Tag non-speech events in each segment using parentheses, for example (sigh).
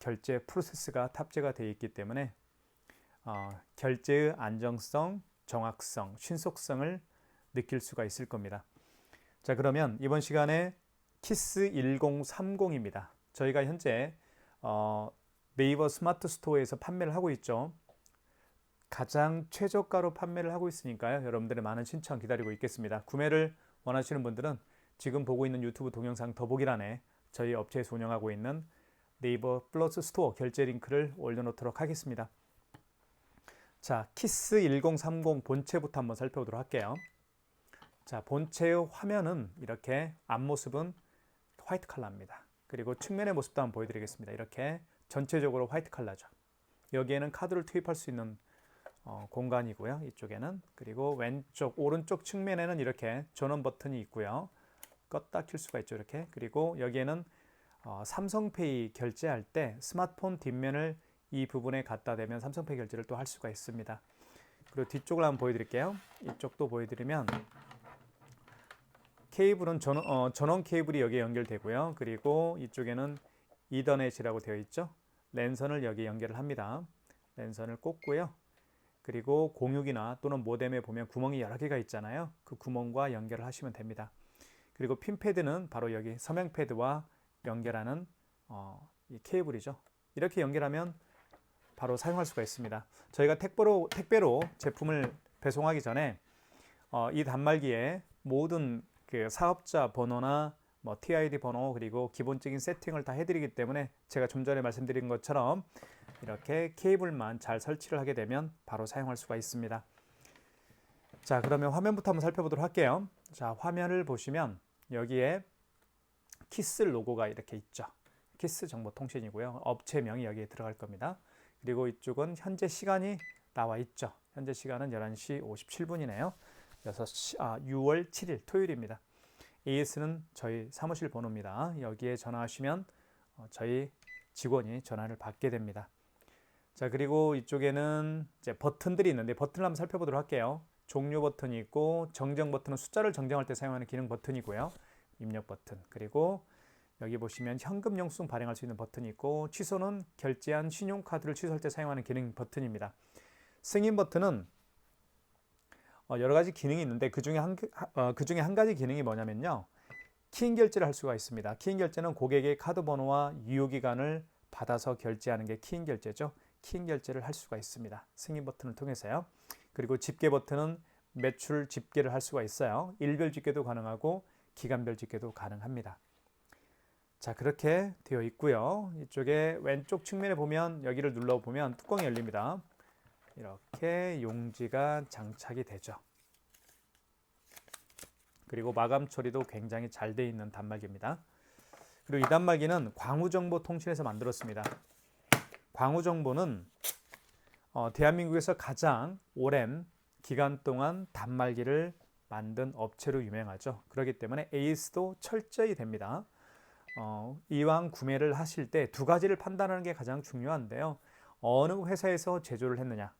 결제 프로세스가 탑재가 되어 있기 때문에 어, 결제의 안정성, 정확성, 신속성을 느낄 수가 있을 겁니다. 자 그러면 이번 시간에 키스 1030입니다. 저희가 현재 어, 네이버 스마트 스토어에서 판매를 하고 있죠. 가장 최저가로 판매를 하고 있으니까요. 여러분들의 많은 신청 기다리고 있겠습니다. 구매를 원하시는 분들은 지금 보고 있는 유튜브 동영상 더보기란에 저희 업체에서 운영하고 있는 네이버 플러스 스토어 결제 링크를 올려놓도록 하겠습니다. 자, 키스 1030 본체부터 한번 살펴보도록 할게요. 자, 본체의 화면은 이렇게 앞모습은 화이트 컬러입니다. 그리고 측면의 모습도 한번 보여드리겠습니다. 이렇게 전체적으로 화이트 컬러죠. 여기에는 카드를 투입할 수 있는 어, 공간이고요. 이쪽에는 그리고 왼쪽 오른쪽 측면에는 이렇게 전원 버튼이 있고요. 껐다 킬 수가 있죠. 이렇게 그리고 여기에는 어, 삼성페이 결제할 때 스마트폰 뒷면을 이 부분에 갖다 대면 삼성페이 결제를 또 할 수가 있습니다. 그리고 뒤쪽을 한번 보여드릴게요. 이쪽도 보여드리면 케이블은 전원, 어, 전원 케이블이 여기에 연결되고요. 그리고 이쪽에는 이더넷이라고 되어 있죠. 랜선을 여기 연결을 합니다. 랜선을 꽂고요. 그리고 공육이나 또는 모뎀에 보면 구멍이 여러 개가 있잖아요. 그 구멍과 연결을 하시면 됩니다. 그리고 핀 패드는 바로 여기 서명 패드와 연결하는 어, 이 케이블이죠. 이렇게 연결하면 바로 사용할 수가 있습니다. 저희가 택배로, 택배로 제품을 배송하기 전에 어, 이 단말기에 모든 그 사업자 번호나 뭐 TID 번호 그리고 기본적인 세팅을 다 해드리기 때문에 제가 좀 전에 말씀드린 것처럼 이렇게 케이블만 잘 설치를 하게 되면 바로 사용할 수가 있습니다. 자 그러면 화면부터 한번 살펴보도록 할게요. 자 화면을 보시면 여기에 키스 로고가 이렇게 있죠. 키스 정보통신이고요. 업체명이 여기에 들어갈 겁니다. 그리고 이쪽은 현재 시간이 나와 있죠. 현재 시간은 11시 57분이네요. 6시, 아, 6월 7일 토요일입니다. AS는 저희 사무실 번호입니다. 여기에 전화하시면 어, 저희 직원이 전화를 받게 됩니다. 자, 그리고 이쪽에는 이제 버튼들이 있는데 버튼을 한번 살펴보도록 할게요. 종료 버튼이 있고 정정 버튼은 숫자를 정정할 때 사용하는 기능 버튼이고요. 입력 버튼. 그리고 여기 보시면 현금 영수증 발행할 수 있는 버튼이 있고 취소는 결제한 신용카드를 취소할 때 사용하는 기능 버튼입니다. 승인 버튼은 어, 여러 가지 기능이 있는데 그 중에 한, 어, 그 중에 한 가지 기능이 뭐냐면요. 키인 결제를 할 수가 있습니다. 키인 결제는 고객의 카드 번호와 유효 기간을 받아서 결제하는 게 키인 결제죠. 키인 결제를 할 수가 있습니다. 승인 버튼을 통해서요. 그리고 집계 버튼은 매출 집계를 할 수가 있어요. 일별 집계도 가능하고 기간별 집계도 가능합니다. 자 그렇게 되어 있고요. 이쪽에 왼쪽 측면에 보면 여기를 눌러 보면 뚜껑이 열립니다. 이렇게 용지가 장착이 되죠. 그리고 마감 처리도 굉장히 잘 되어 있는 단말기입니다. 그리고 이 단말기는 광우정보 통신에서 만들었습니다. 광우정보는 어, 대한민국에서 가장 오랜 기간 동안 단말기를 만든 업체로 유명하죠. 그렇기 때문에 AS도 철저히 됩니다. 어, 이왕 구매를 하실 때 두 가지를 판단하는 게 가장 중요한데요. 어느 회사에서 제조를 했느냐.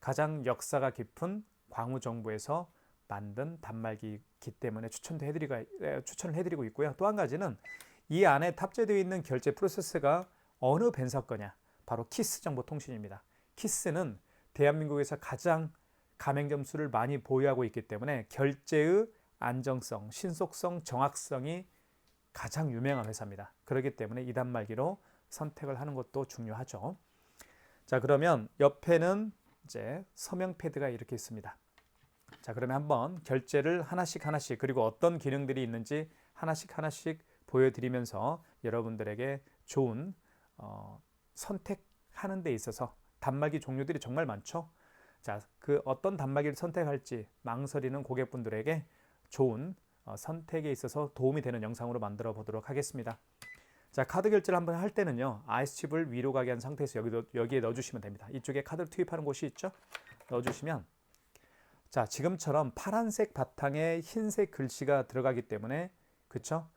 가장 역사가 깊은 광우정보에서 만든 단말기이기 때문에 추천도 해드리고, 추천을 해드리고 있고요. 또 한 가지는 이 안에 탑재되어 있는 결제 프로세스가 어느 벤서 거냐. 바로 키스 정보통신입니다. 키스는 대한민국에서 가장 가맹점 수를 많이 보유하고 있기 때문에 결제의 안정성, 신속성, 정확성이 가장 유명한 회사입니다. 그렇기 때문에 이 단 말기로 선택을 하는 것도 중요하죠. 자, 그러면 옆에는 이제 서명 패드가 이렇게 있습니다. 자, 그러면 한번 결제를 하나씩 하나씩 그리고 어떤 기능들이 있는지 하나씩 하나씩 보여드리면서 여러분들에게 좋은 어, 선택하는 데 있어서 단말기 종류들이 정말 많죠. 자, 그 어떤 단말기를 선택할지 망설이는 고객분들에게 좋은 어, 선택에 있어서 도움이 되는 영상으로 만들어 보도록 하겠습니다. 자, 카드 결제를 한번 할 때는요. 아이스 칩을 위로 가게 한 상태에서 여기, 여기에 넣어 주시면 됩니다. 이쪽에 카드를 투입하는 곳이 있죠. 넣어 주시면 자, 지금처럼 파란색 바탕에 흰색 글씨가 들어가기 때문에 그쵸?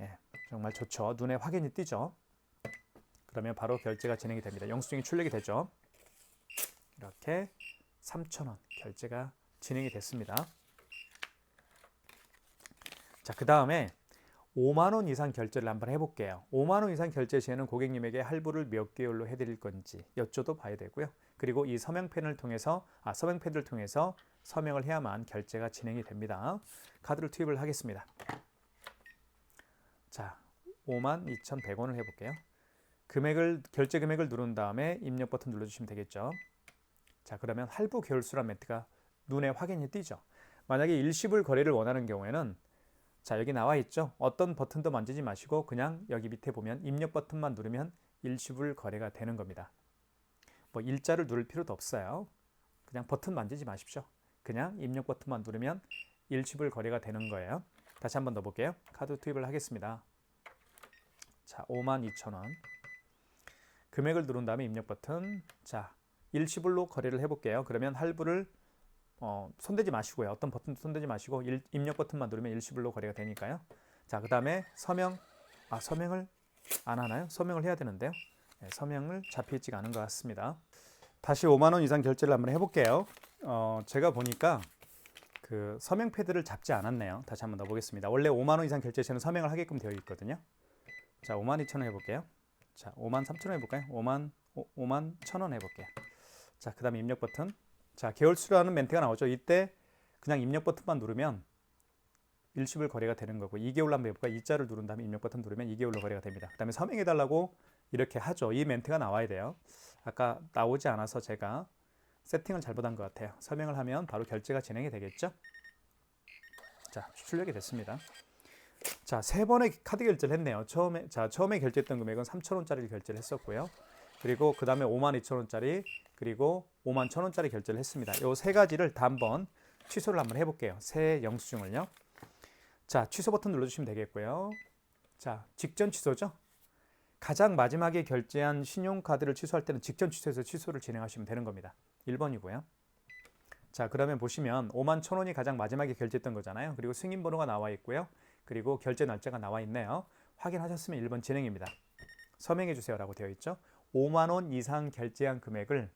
예, 정말 좋죠. 눈에 확연히 띄죠. 그러면 바로 결제가 진행이 됩니다. 영수증이 출력이 되죠. 이렇게 3,000원 결제가 진행이 됐습니다. 자, 그 다음에 5만 원 이상 결제를 한번 해볼게요. 5만 원 이상 결제 시에는 고객님에게 할부를 몇 개월로 해드릴 건지 여쭤도 봐야 되고요. 그리고 이 서명펜을 통해서 아 서명펜을 통해서 서명을 해야만 결제가 진행이 됩니다. 카드를 투입을 하겠습니다. 자, 5만 2,100원을 해볼게요. 금액을 결제 금액을 누른 다음에 입력 버튼 눌러주시면 되겠죠. 자, 그러면 할부 개월수란 멘트가 눈에 확인이 띄죠. 만약에 일시불 거래를 원하는 경우에는 자 여기 나와 있죠. 어떤 버튼도 만지지 마시고 그냥 여기 밑에 보면 입력 버튼만 누르면 일시불 거래가 되는 겁니다. 뭐 일자를 누를 필요도 없어요. 그냥 버튼 만지지 마십시오. 그냥 입력 버튼만 누르면 일시불 거래가 되는 거예요. 다시 한번 넣어볼게요. 카드 투입을 하겠습니다. 자, 52,000원. 금액을 누른 다음에 입력 버튼. 자, 일시불로 거래를 해볼게요. 그러면 할부를 어, 손대지 마시고요. 어떤 버튼도 손대지 마시고 일, 입력 버튼만 누르면 일시불로 거래가 되니까요. 자, 그 다음에 서명. 아, 서명을 안 하나요? 서명을 해야 되는데요. 네, 서명을 잡혀있지가 않은 것 같습니다. 다시 5만 원 이상 결제를 한번 해볼게요. 어, 제가 보니까 그 서명 패드를 잡지 않았네요. 다시 한번 넣어보겠습니다. 원래 5만 원 이상 결제 시에는 서명을 하게끔 되어 있거든요. 자, 5만 2천 원 해볼게요. 자, 5만 3천 원 해볼까요? 5만 5, 5만 1천 원 해볼게요. 자, 그 다음에 입력 버튼. 자, 개월수라는 멘트가 나오죠. 이때 그냥 입력 버튼만 누르면 일시불 거래가 되는 거고 2개월로 한번 해볼까? 이자를 누른 다음에 입력 버튼 누르면 2개월로 거래가 됩니다. 그 다음에 서명해달라고 이렇게 하죠. 이 멘트가 나와야 돼요. 아까 나오지 않아서 제가 세팅을 잘못한 것 같아요. 서명을 하면 바로 결제가 진행이 되겠죠. 자, 출력이 됐습니다. 자, 세 번의 카드 결제를 했네요. 처음에 자, 처음에 결제했던 금액은 3,000원짜리를 결제를 했었고요. 그리고 그 다음에 52,000원짜리 그리고 5만 1,000원짜리 결제를 했습니다. 이 세 가지를 다 한번 취소를 한번 해볼게요. 세 영수증을요. 자, 취소 버튼 눌러주시면 되겠고요. 자, 직전 취소죠. 가장 마지막에 결제한 신용카드를 취소할 때는 직전 취소해서 취소를 진행하시면 되는 겁니다. 1번이고요. 자, 그러면 보시면 5만 1,000원이 가장 마지막에 결제했던 거잖아요. 그리고 승인 번호가 나와 있고요. 그리고 결제 날짜가 나와 있네요. 확인하셨으면 1번 진행입니다. 서명해 주세요라고 되어 있죠. 5만 원 이상 결제한 금액을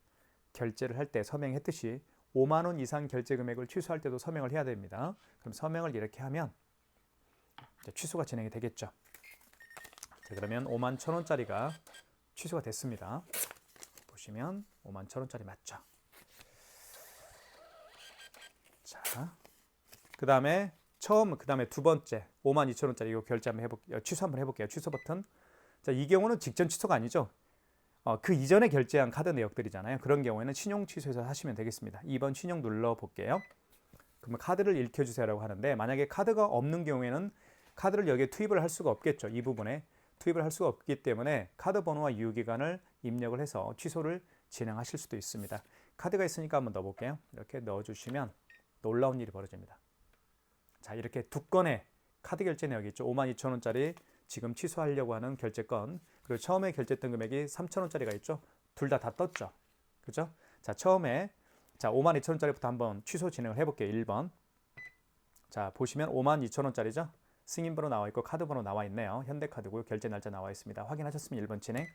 결제를 할 때 서명했듯이 5만 원 이상 결제 금액을 취소할 때도 서명을 해야 됩니다. 그럼 서명을 이렇게 하면 취소가 진행이 되겠죠. 자, 그러면 5만 1천 원짜리가 취소가 됐습니다. 보시면 5만 1천 원짜리 맞죠? 자, 그 다음에 처음 그 다음에 두 번째 5만 2천 원짜리 이거 결제 한번 해볼게요. 취소 한번 해볼게요. 취소 버튼. 자, 이 경우는 직전 취소가 아니죠. 어, 그 이전에 결제한 카드 내역들이잖아요. 그런 경우에는 신용 취소해서 하시면 되겠습니다. 2번 신용 눌러 볼게요. 그러면 카드를 읽혀 주세요라고 하는데 만약에 카드가 없는 경우에는 카드를 여기에 투입을 할 수가 없겠죠. 이 부분에 투입을 할 수가 없기 때문에 카드 번호와 유효 기간을 입력을 해서 취소를 진행하실 수도 있습니다. 카드가 있으니까 한번 넣어 볼게요. 이렇게 넣어 주시면 놀라운 일이 벌어집니다. 자 이렇게 두 건의 카드 결제 내역이 있죠. 5만 2천 원짜리 지금 취소하려고 하는 결제건 그리고 처음에 결제했던 금액이 3천 원짜리가 있죠. 둘다다 떴죠. 그죠? 자 처음에 자 5만 2천 원짜리부터 한번 취소 진행을 해 볼게요. 1번 자 보시면 5만 2천 원짜리죠. 승인번호 나와 있고 카드 번호 나와 있네요. 현대카드고요. 결제 날짜 나와 있습니다. 확인하셨으면 1번 진행.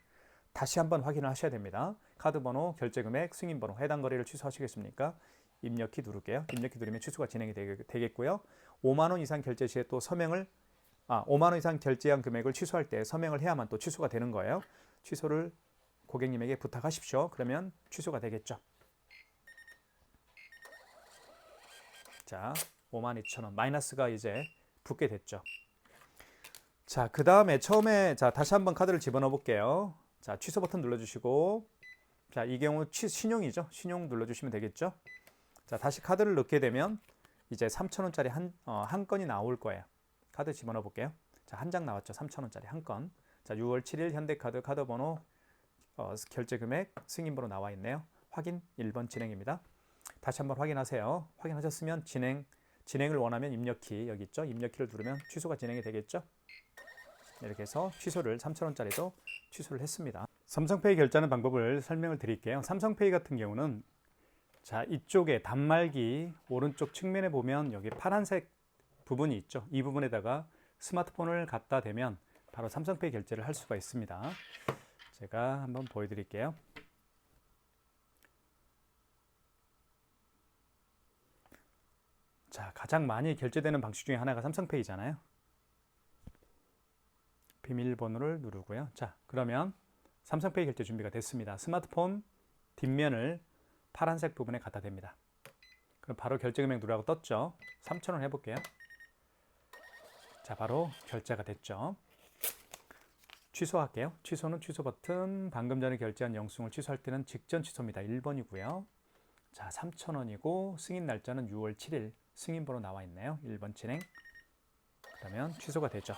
다시 한번 확인을 하셔야 됩니다. 카드 번호, 결제 금액, 승인 번호, 해당 거래를 취소하시겠습니까? 입력키 누를게요. 입력키 누르면 취소가 진행이 되겠고요. 5만 원 이상 결제 시에 또 서명을 아, 5만 원 이상 결제한 금액을 취소할 때 서명을 해야만 또 취소가 되는 거예요. 취소를 고객님에게 부탁하십시오. 그러면 취소가 되겠죠. 자, 5만 2천 원 마이너스가 이제 붙게 됐죠. 자, 그 다음에 처음에 자 다시 한번 카드를 집어넣어 볼게요. 자, 취소 버튼 눌러주시고 자, 이 경우 취, 신용이죠. 신용 눌러주시면 되겠죠. 자, 다시 카드를 넣게 되면 이제 3,000원짜리 한, 어, 한 건이 나올 거예요. 카드 집어넣어 볼게요. 자, 한 장 나왔죠. 3,000원짜리 한 건. 자, 6월 7일 현대카드 카드 번호, 어, 결제 금액, 승인 번호 나와 있네요. 확인 1번 진행입니다. 다시 한번 확인하세요. 확인하셨으면 진행, 진행을 원하면 입력키 여기 있죠. 입력키를 누르면 취소가 진행이 되겠죠. 이렇게 해서 취소를 3,000원짜리도 취소를 했습니다. 삼성페이 결제하는 방법을 설명을 드릴게요. 삼성페이 같은 경우는 자 이쪽에 단말기 오른쪽 측면에 보면 여기 파란색 부분이 있죠. 이 부분에다가 스마트폰을 갖다 대면 바로 삼성페이 결제를 할 수가 있습니다. 제가 한번 보여드릴게요. 자, 가장 많이 결제되는 방식 중에 하나가 삼성페이잖아요. 비밀번호를 누르고요. 자, 그러면 삼성페이 결제 준비가 됐습니다. 스마트폰 뒷면을 파란색 부분에 갖다 댑니다. 그럼 바로 결제 금액 누르라고 떴죠. 3,000원 해볼게요. 자, 바로 결제가 됐죠. 취소할게요. 취소는 취소 버튼, 방금 전에 결제한 영수증을 취소할 때는 직전 취소입니다. 1번이고요. 자, 3,000원이고 승인 날짜는 6월 7일. 승인 번호 나와 있네요. 1번 진행. 그러면 취소가 되죠.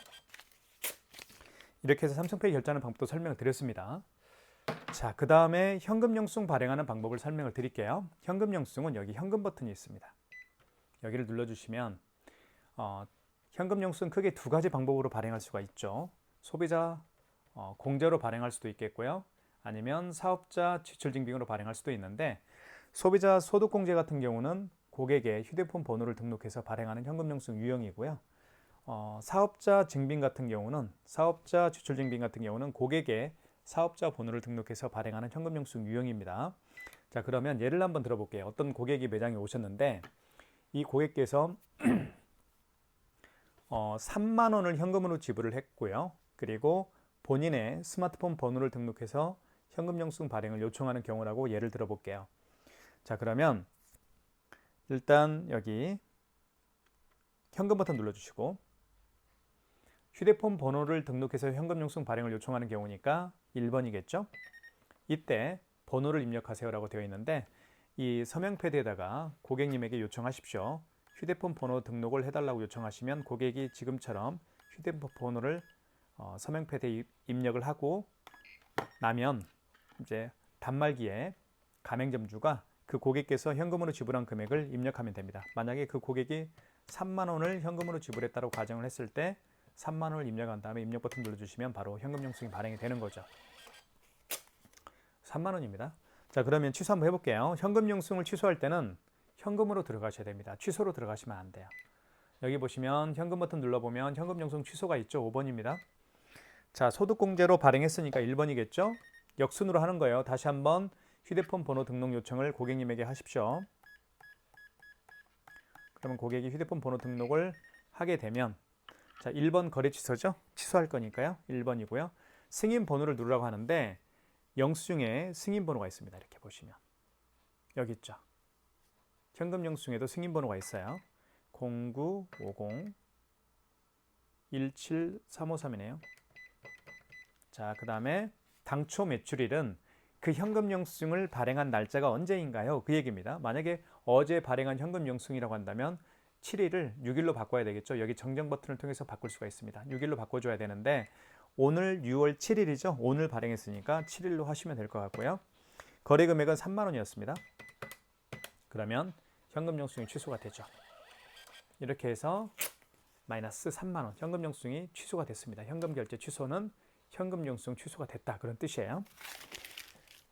이렇게 해서 삼성페이 결제하는 방법도 설명을 드렸습니다. 자, 그 다음에 현금 영수증 발행하는 방법을 설명을 드릴게요. 현금 영수증은 여기 현금 버튼이 있습니다. 여기를 눌러주시면 어, 현금 영수증 크게 두 가지 방법으로 발행할 수가 있죠. 소비자 어, 공제로 발행할 수도 있겠고요. 아니면 사업자 지출 증빙으로 발행할 수도 있는데 소비자 소득공제 같은 경우는 고객의 휴대폰 번호를 등록해서 발행하는 현금 영수증 유형이고요. 어, 사업자 증빙 같은 경우는 사업자 지출 증빙 같은 경우는 고객의 사업자 번호를 등록해서 발행하는 현금 영수증 유형입니다. 자, 그러면 예를 한번 들어볼게요. 어떤 고객이 매장에 오셨는데 이 고객께서 (clears throat) 어, 3만 원을 현금으로 지불을 했고요. 그리고 본인의 스마트폰 번호를 등록해서 현금 영수증 발행을 요청하는 경우라고 예를 들어 볼게요. 자, 그러면 일단 여기 현금 버튼 눌러 주시고 휴대폰 번호를 등록해서 현금 영수증 발행을 요청하는 경우니까 1번이겠죠. 이때 번호를 입력하세요라고 되어 있는데 이 서명 패드에다가 고객님에게 요청하십시오. 휴대폰 번호 등록을 해달라고 요청하시면 고객이 지금처럼 휴대폰 번호를 어, 서명 패드에 입력을 하고 나면 이제 단말기에 가맹점주가 그 고객께서 현금으로 지불한 금액을 입력하면 됩니다. 만약에 그 고객이 3만 원을 현금으로 지불했다고 가정을 했을 때 3만 원을 입력한 다음에 입력 버튼 눌러주시면 바로 현금 영수증이 발행이 되는 거죠. 3만 원입니다. 자 그러면 취소 한번 해볼게요. 현금 영수증을 취소할 때는 현금으로 들어가셔야 됩니다. 취소로 들어가시면 안 돼요. 여기 보시면 현금 버튼 눌러보면 현금 영수증 취소가 있죠. 5번입니다. 자 소득공제로 발행했으니까 1번이겠죠. 역순으로 하는 거예요. 다시 한번 휴대폰 번호 등록 요청을 고객님에게 하십시오. 그러면 고객이 휴대폰 번호 등록을 하게 되면 자, 1번 거래 취소죠? 취소할 거니까요. 1번이고요. 승인 번호를 누르라고 하는데 영수증에 승인 번호가 있습니다. 이렇게 보시면. 여기 있죠. 현금 영수증에도 승인 번호가 있어요. 0950 17353이네요. 자, 그 다음에 당초 매출일은 그 현금 영수증을 발행한 날짜가 언제인가요? 그 얘기입니다. 만약에 어제 발행한 현금 영수증이라고 한다면 7일을 6일로 바꿔야 되겠죠. 여기 정정 버튼을 통해서 바꿀 수가 있습니다. 6일로 바꿔줘야 되는데 오늘 6월 7일이죠. 오늘 발행했으니까 7일로 하시면 될 것 같고요. 거래 금액은 3만 원이었습니다. 그러면 현금 영수증이 취소가 되죠. 이렇게 해서 마이너스 3만 원 현금 영수증이 취소가 됐습니다. 현금 결제 취소는 현금 영수증 취소가 됐다 그런 뜻이에요.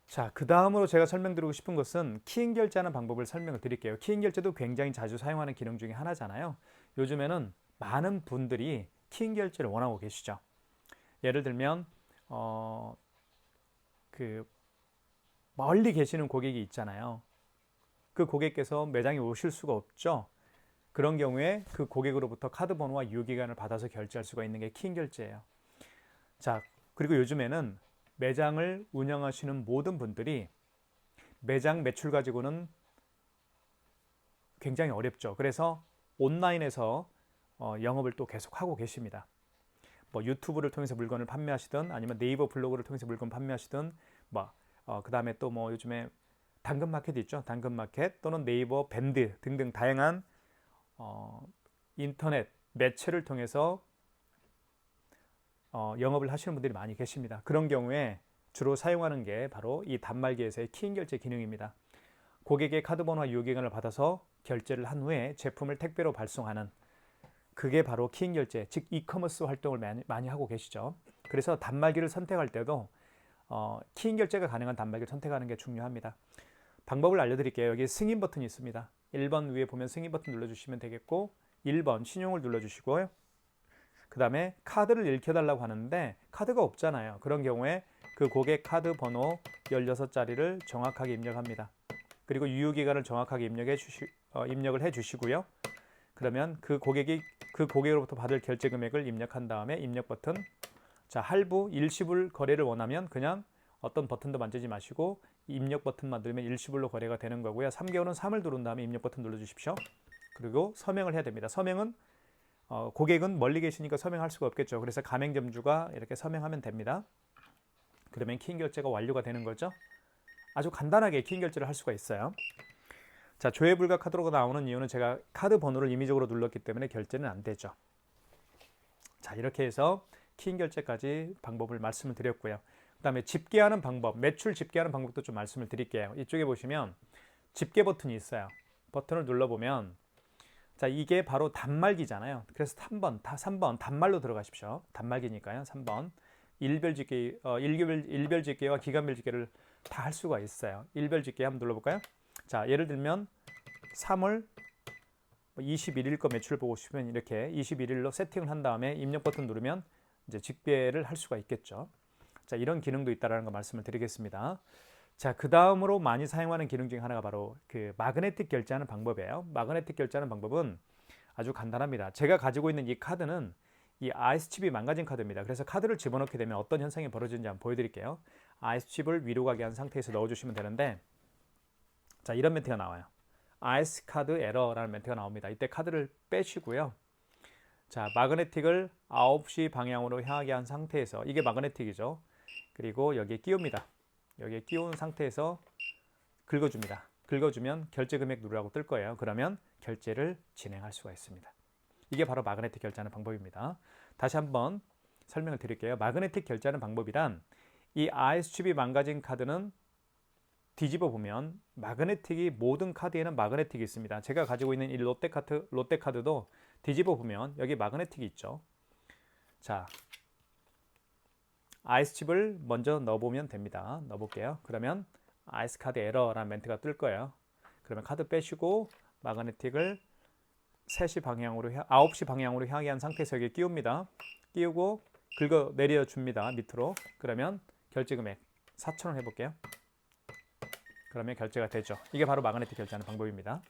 자, 그 다음으로 제가 설명드리고 싶은 것은 키인 결제하는 방법을 설명을 드릴게요. 키인 결제도 굉장히 자주 사용하는 기능 중에 하나잖아요. 요즘에는 많은 분들이 키인 결제를 원하고 계시죠. 예를 들면 어, 그 멀리 계시는 고객이 있잖아요. 그 고객께서 매장에 오실 수가 없죠. 그런 경우에 그 고객으로부터 카드 번호와 유효기간을 받아서 결제할 수가 있는 게 키인 결제예요. 자, 그리고 요즘에는 매장을 운영하시는 모든 분들이 매장 매출 가지고는 굉장히 어렵죠. 그래서 온라인에서 어, 영업을 또 계속 하고 계십니다. 뭐 유튜브를 통해서 물건을 판매하시든 아니면 네이버 블로그를 통해서 물건 판매하시든 뭐 어, 그다음에 또 뭐 요즘에 당근 마켓 있죠. 당근 마켓 또는 네이버 밴드 등등 다양한 어, 인터넷 매체를 통해서 어, 영업을 하시는 분들이 많이 계십니다. 그런 경우에 주로 사용하는 게 바로 이 단말기에서의 키인 결제 기능입니다. 고객의 카드 번호와 유효기간을 받아서 결제를 한 후에 제품을 택배로 발송하는 그게 바로 키인 결제, 즉 이커머스 활동을 많이, 많이 하고 계시죠. 그래서 단말기를 선택할 때도 어, 키인 결제가 가능한 단말기를 선택하는 게 중요합니다. 방법을 알려드릴게요. 여기 승인 버튼이 있습니다. 1번 위에 보면 승인 버튼 눌러주시면 되겠고 1번 신용을 눌러주시고요. 그 다음에 카드를 읽혀달라고 하는데 카드가 없잖아요. 그런 경우에 그 고객 카드 번호 16자리를 정확하게 입력합니다. 그리고 유효기간을 정확하게 입력해 주시, 어, 입력을 해 주시고요. 그러면 그 고객이 그 고객으로부터 받을 결제 금액을 입력한 다음에 입력 버튼 자, 할부 일시불 거래를 원하면 그냥 어떤 버튼도 만지지 마시고 입력 버튼만 누르면 일시불로 거래가 되는 거고요. 3개월은 3을 누른 다음에 입력 버튼 눌러 주십시오. 그리고 서명을 해야 됩니다. 서명은 어, 고객은 멀리 계시니까 서명할 수가 없겠죠. 그래서 가맹점주가 이렇게 서명하면 됩니다. 그러면 키인 결제가 완료가 되는 거죠. 아주 간단하게 키인 결제를 할 수가 있어요. 자, 조회 불가 카드로가 나오는 이유는 제가 카드 번호를 임의적으로 눌렀기 때문에 결제는 안 되죠. 자, 이렇게 해서 키인 결제까지 방법을 말씀을 드렸고요. 그다음에 집계하는 방법, 매출 집계하는 방법도 좀 말씀을 드릴게요. 이쪽에 보시면 집계 버튼이 있어요. 버튼을 눌러 보면 자, 이게 바로 단말기잖아요. 그래서 3번, 다 3번 단말로 들어가십시오. 단말기니까요. 3번. 일별 집계, 어, 일별, 일별 집계와 기간별 집계를 다 할 수가 있어요. 일별 집계 한번 눌러볼까요? 자, 예를 들면 3월 21일 거 매출 보고 싶으면 이렇게 21일로 세팅을 한 다음에 입력 버튼 누르면 이제 집계를 할 수가 있겠죠. 자, 이런 기능도 있다라는 거 말씀을 드리겠습니다. 자, 그 다음으로 많이 사용하는 기능 중에 하나가 바로 그 마그네틱 결제하는 방법이에요. 마그네틱 결제하는 방법은 아주 간단합니다. 제가 가지고 있는 이 카드는 이 아이스 칩이 망가진 카드입니다. 그래서 카드를 집어넣게 되면 어떤 현상이 벌어지는지 한번 보여드릴게요. 아이스 칩을 위로 가게 한 상태에서 넣어주시면 되는데 자 이런 멘트가 나와요. 아이스 카드 에러라는 멘트가 나옵니다. 이때 카드를 빼시고요. 자 마그네틱을 9시 방향으로 향하게 한 상태에서 이게 마그네틱이죠. 그리고 여기에 끼웁니다. 여기에 끼운 상태에서 긁어줍니다. 긁어주면 결제 금액 누르라고 뜰 거예요. 그러면 결제를 진행할 수가 있습니다. 이게 바로 마그네틱 결제하는 방법입니다. 다시 한번 설명을 드릴게요. 마그네틱 결제하는 방법이란 이 IS칩이 망가진 카드는 뒤집어 보면 마그네틱이 모든 카드에는 마그네틱이 있습니다. 제가 가지고 있는 이 롯데카드 롯데카드도 뒤집어 보면 여기 마그네틱이 있죠. 자, 아이스칩을 먼저 넣어보면 됩니다. 넣어볼게요. 그러면 아이스 카드 에러라는 멘트가 뜰 거예요. 그러면 카드 빼시고 마그네틱을 3시 방향으로 9시 방향으로 향하게 한 상태에서 여기 끼웁니다. 끼우고 긁어 내려 줍니다. 밑으로. 그러면 결제 금액 4,000원 해 볼게요. 그러면 결제가 되죠. 이게 바로 마그네틱 결제하는 방법입니다.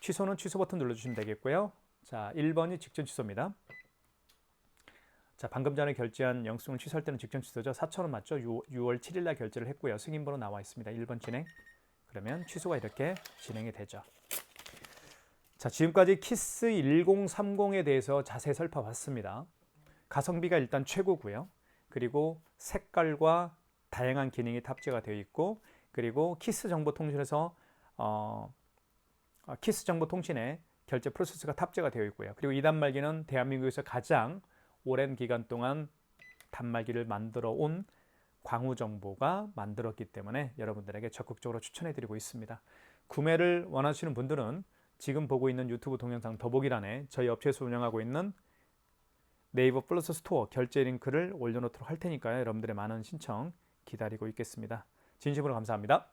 취소는 취소 버튼 눌러 주시면 되겠고요. 자, 1번이 직전 취소입니다. 자, 방금 전에 결제한 영수증을 취소할 때는 직전 취소죠. 4,000원 맞죠? 6, 월 7일 날 결제를 했고요. 승인번호 나와 있습니다. 1번 진행. 그러면 취소가 이렇게 진행이 되죠. 자, 지금까지 키스 1030에 대해서 자세히 살펴봤습니다. 가성비가 일단 최고고요. 그리고 색깔과 다양한 기능이 탑재가 되어 있고 그리고 키스 정보 통신에서 어, 어, 키스 정보 통신에 결제 프로세스가 탑재가 되어 있고요. 그리고 이 단 말기는 대한민국에서 가장 오랜 기간 동안 단말기를 만들어 온 광우 정보가 만들었기 때문에 여러분들에게 적극적으로 추천해 드리고 있습니다. 구매를 원하시는 분들은 지금 보고 있는 유튜브 동영상 더보기란에 저희 업체에서 운영하고 있는 네이버 플러스 스토어 결제 링크를 올려놓도록 할 테니까요. 여러분들의 많은 신청 기다리고 있겠습니다. 진심으로 감사합니다.